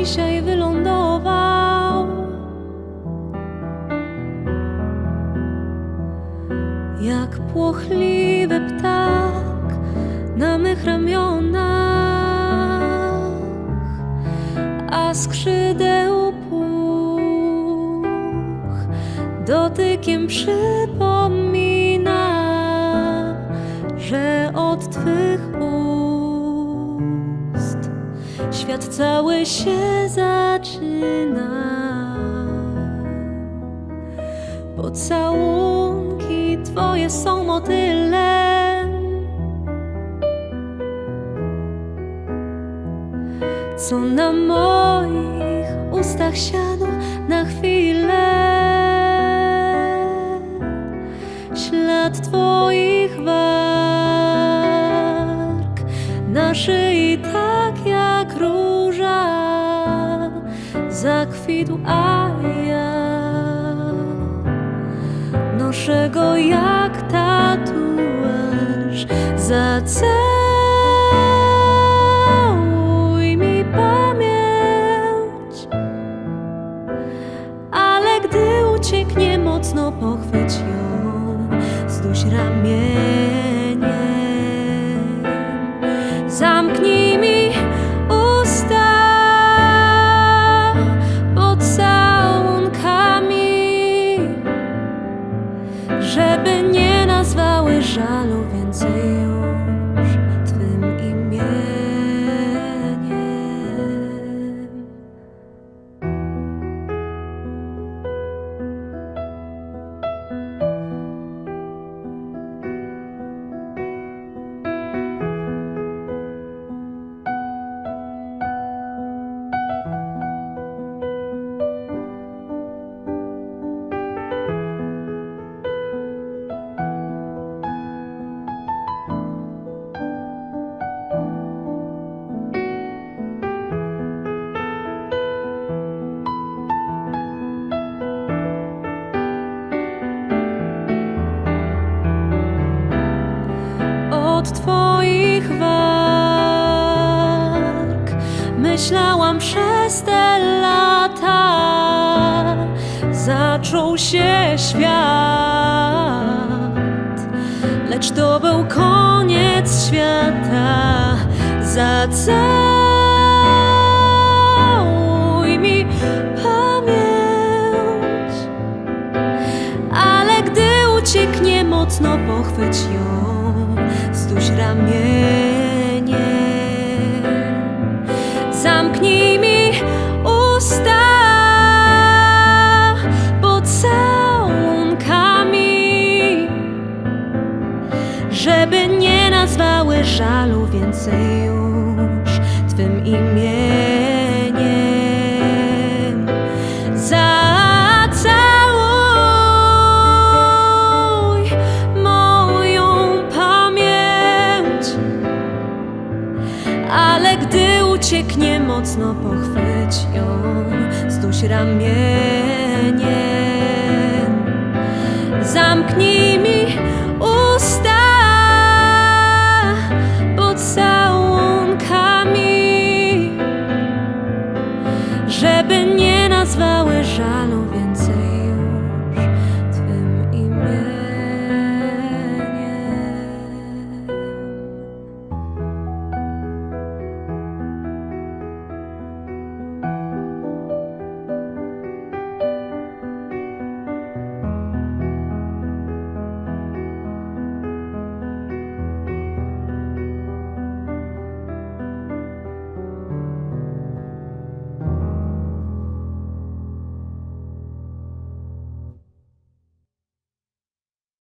dzisiaj wylądował. Jak płochliwy ptak na mych ramionach, a skrzydeł puch dotykiem przypomina, że od twych ust świat cały się zaczyna. Pocałunki Twoje są motylem, co na moich ustach siadło na chwilę. Ślad Twoich warg na szyi tak jak róża zakwitł, a ja Noszę go jak tatuaż. Zacałuj mi pamięć Ale gdy ucieknie mocno pochwyć ją. Zduś ramieniem żalu więcej od Twoich warg. Myślałam przez te lata, zaczął się świat, lecz to był koniec świata. Zacałuj mi pamięć. Ale gdy ucieknie mocno, pochwyć ją Zduś ramieniem Zamknij mi usta Pocałunkami Żeby nie nazwały żalu więcej już Twym imieniem gdy ucieknie mocno, pochwyć ją, zduś ramieniem. Zamknij mi usta pocałunkami żeby nie nazwały żalu więcej.